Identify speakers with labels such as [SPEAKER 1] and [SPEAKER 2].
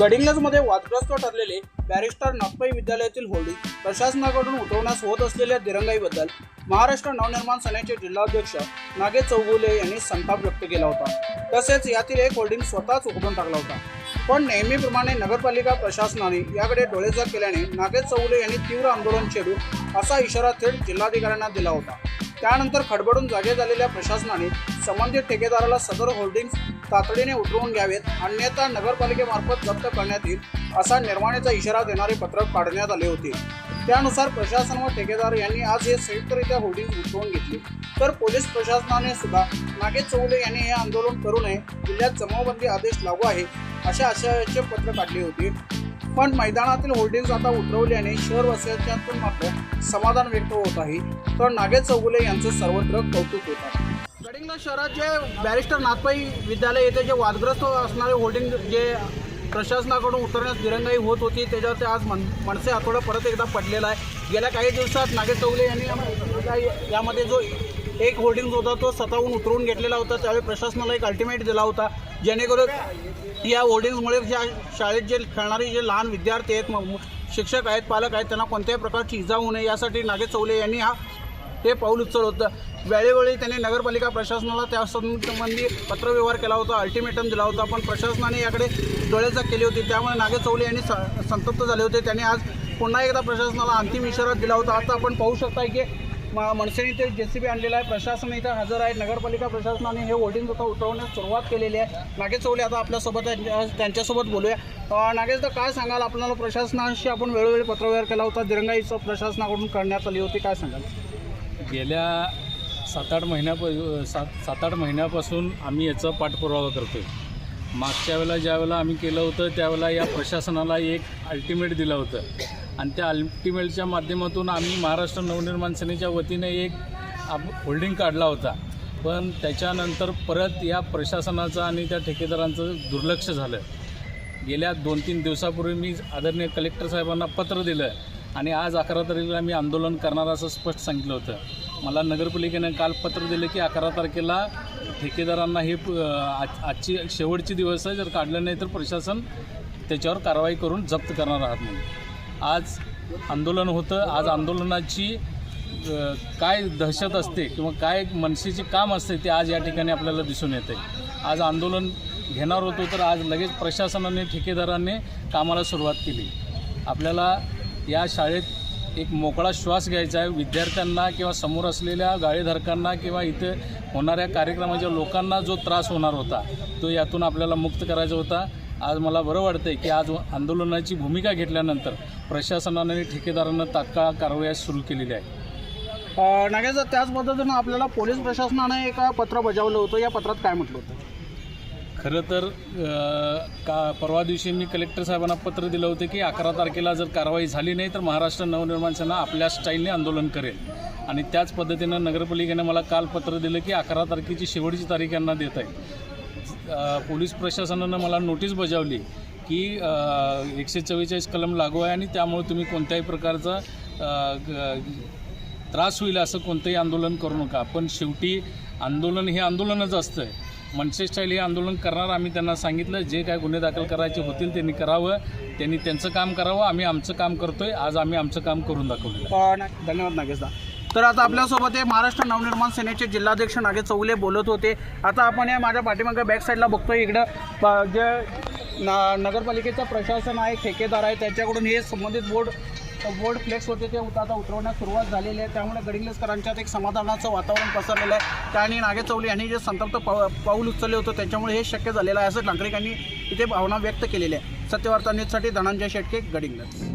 [SPEAKER 1] गडिंग्लजमध्ये वादग्रस्त ठरलेले barrister नागपाई विद्यालयातील hoarding प्रशासनाकडून उठवण्यास होत असलेल्या दिरंगाईबद्दल महाराष्ट्र नवनिर्माण सेनेचे जिल्हाध्यक्ष नागे चौगुले यांनी संताप व्यक्त केला होता. तसेच यातील एक होर्डिंग स्वतःच उघडून टाकला होता. पण नेहमीप्रमाणे नगरपालिका प्रशासनाने याकडे डोळेझाक केल्याने नागेश चौगुले यांनी तीव्र आंदोलन छेडू असा इशारा थेट जिल्हाधिकाऱ्यांना दिला होता. त्यानंतर खडबडून जागे झालेल्या प्रशासनाने संबंधित ठेकेदाराला सदर होल्डिंग्स तातडीने उतरवून घ्यावेत अन्यथा नगरपालिकेमार्फत जप्त करण्यात येईल असा निर्माणाचा इशारा देणारे पत्रक काढण्यात आले होते. त्यानुसार प्रशासन व ठेकेदार यांनी आज हे संयुक्तरित्या होर्डिंग उतरवून घेतली. तर पोलीस प्रशासनाने सुद्धा नागेश चौगुले यांनी हे आंदोलन करू नये जिल्ह्यात जमावबंदी आदेश लागू आहे अशा आशयाचे पत्र काढले होते. पण मैदानातील होर्डिंग्ज आता उतरवल्याने शहरवासियांतून मात्र समाधान व्यक्त होत आहे. तर नागेश चौगुले यांचं सर्वत्र कौतुक होत आहे. गडिंगला शहरात जे बॅरिस्टर नाथपाई विद्यालय येथे जे वादग्रस्त असणारे होर्डिंग जे प्रशासनाकडून उतरण्यास दिरंगाई होत होती त्याच्यावर ते आज मन मनसे आठवडा परत एकदा पडलेला आहे. गेल्या काही दिवसात नागेश चौगुले यांनी यामध्ये जो एक होर्डिंग होता तो स्वतःहून उतरवून घेतलेला होता. त्यावेळी प्रशासनाला एक अल्टिमेट दिला होता. जेणेकरून या होर्डिंग्समुळे या शाळेत जे खेळणारे जे लहान विद्यार्थी आहेत शिक्षक आहेत पालक आहेत त्यांना कोणत्याही प्रकारची इजा होऊ नये यासाठी नागेश चौले यांनी हा हे पाऊल उचल होतं वेळोवेळी त्यांनी नगरपालिका प्रशासनाला त्या संबंधी पत्रव्यवहार केला होता अल्टिमेटम दिला होता पण प्रशासनाने याकडे डोळ्याचा केली होती. त्यामुळे नागेश चौले यांनी स- संतप्त झाले होते. त्यांनी आज पुन्हा एकदा प्रशासनाला अंतिम इशारा दिला होता. आता आपण पाहू शकता की मा मनसेने ते जे सी बी आणलेलं आहे. प्रशासन इथं हजर आहे. नगरपालिका प्रशासनाने हे होर्डिंग आता उतरवण्यास सुरुवात केलेली आहे. नागेश चौले आता आपल्यासोबत त्यांच्यासोबत बोलूया. नागेश तर काय सांगाल? आपल्याला प्रशासनाशी आपण वेळोवेळी पत्रव्यवहार केला होता. दिरंगाईचं प्रशासनाकडून करण्यात आली होती. काय सांगाल?
[SPEAKER 2] गेल्या सात आठ महिन्याप सात सात आठ महिन्यापासून आम्ही याचा पाठपुरावा करतो आहे मागच्या वेळेला ज्यावेळेला आम्ही केलं होतं त्यावेळेला या प्रशासनाला एक अल्टिमेट दिलं होतं. आणि त्या अल्टिमेटच्या माध्यमातून आम्ही महाराष्ट्र नवनिर्माण सेनेच्या वतीने एक आप होल्डिंग काढला होता. पण त्याच्यानंतर परत या प्रशासनाचं आणि त्या ठेकेदारांचं दुर्लक्ष झालं. गेल्या दोन तीन दिवसापूर्वी मी आदरणीय कलेक्टर साहेबांना पत्र दिलं आणि आज अकरा तारखेला मी आंदोलन करणार असं स्पष्ट सांगितलं होतं. मला नगरपालिकेनं काल पत्र दिलं की अकरा तारखेला ठेकेदारांना हे आज आजची शेवटची दिवस आहे. जर काढलं नाही तर प्रशासन त्याच्यावर कारवाई करून जप्त करणार आहात म्हणून. आज आंदोलन होतं. आज आंदोलनाची काय दहशत असते किंवा काय मनसेचे काम असते ते आज या ठिकाणी आपल्याला दिसून येते. आज आंदोलन घेणार होतो तर आज लगेच प्रशासनाने ठेकेदारांनी कामाला सुरुवात केली. आपल्याला या शाळेत एक मोकळा श्वास घ्यायचा आहे. विद्यार्थ्यांना किंवा समोर असलेल्या गाळेधारकांना किंवा इथे होणाऱ्या कार्यक्रमाच्या लोकांना जो त्रास होणार होता तो यातून आपल्याला मुक्त करायचा होता. आज मला बरं वाटतं की आज आंदोलनाची भूमिका घेतल्यानंतर प्रशासनाने आणि ठेकेदारांना तात्काळ कारवाई सुरू केलेली आहे.
[SPEAKER 1] अं, नागेश त्याच पद्धतीनं आपल्याला पोलीस प्रशासनाने एक पत्र बजावलं होतं. या पत्रात काय म्हटलं होतं?
[SPEAKER 2] खरं तर का परवा दिवशी मी कलेक्टर साहेबांना पत्र दिलं होतं की अकरा तारखेला जर कारवाई झाली नाही तर महाराष्ट्र नवनिर्माण सेना आपल्या स्टाईलने आंदोलन करेल. आणि त्याच पद्धतीनं नगरपालिकेने मला काल पत्र दिलं की अकरा तारखेची शेवटची तारीख यांना देत आहे. पोलीस प्रशासनानं मला नोटीस बजावली की एकशे चव्वेचाळीस कलम लागू आहे आणि त्यामुळे तुम्ही कोणत्याही प्रकारचा ग- त्रास होईल असं कोणतंही आंदोलन करू नका. पण शेवटी आंदोलन हे आंदोलनच असतं मनसे स्टाईल हे आंदोलन करणार आम्ही त्यांना सांगितलं. जे काय गुन्हे दाखल करायचे होतील त्यांनी करावं. त्यांनी त्यांचं काम करावं. आम्ही आमचं काम करतोय. आज आम्ही आमचं काम करून
[SPEAKER 1] दाखवलं धन्यवाद नागेशदा. तर आता आपल्यासोबत हे महाराष्ट्र नवनिर्माण सेनेचे जिल्हाध्यक्ष नागे चौले बोलत होते. आता आपण या माझ्या पाठीमागं बॅक साईडला बघतोय इकडं जे न नगरपालिकेचं प्रशासन आहे ठेकेदार आहे त्यांच्याकडून हे संबंधित बोर्ड बोर्ड फ्लेक्स होते ते आता उतरवण्यास सुरुवात झालेली आहे. त्यामुळे गडिंग्लजकरांच्यात एक समाधानाचं वातावरण पसरलेलं आहे. त्या आणि चौले यांनी जे संतप्त पाऊ पाऊल उचलले होतं त्याच्यामुळे हे शक्य झालेलं आहे असं नागरिकांनी इथे भावना व्यक्त केलेल्या आहे सत्यवार्ता न्यूजसाठी धनंजय शेटके गडिंग्लज.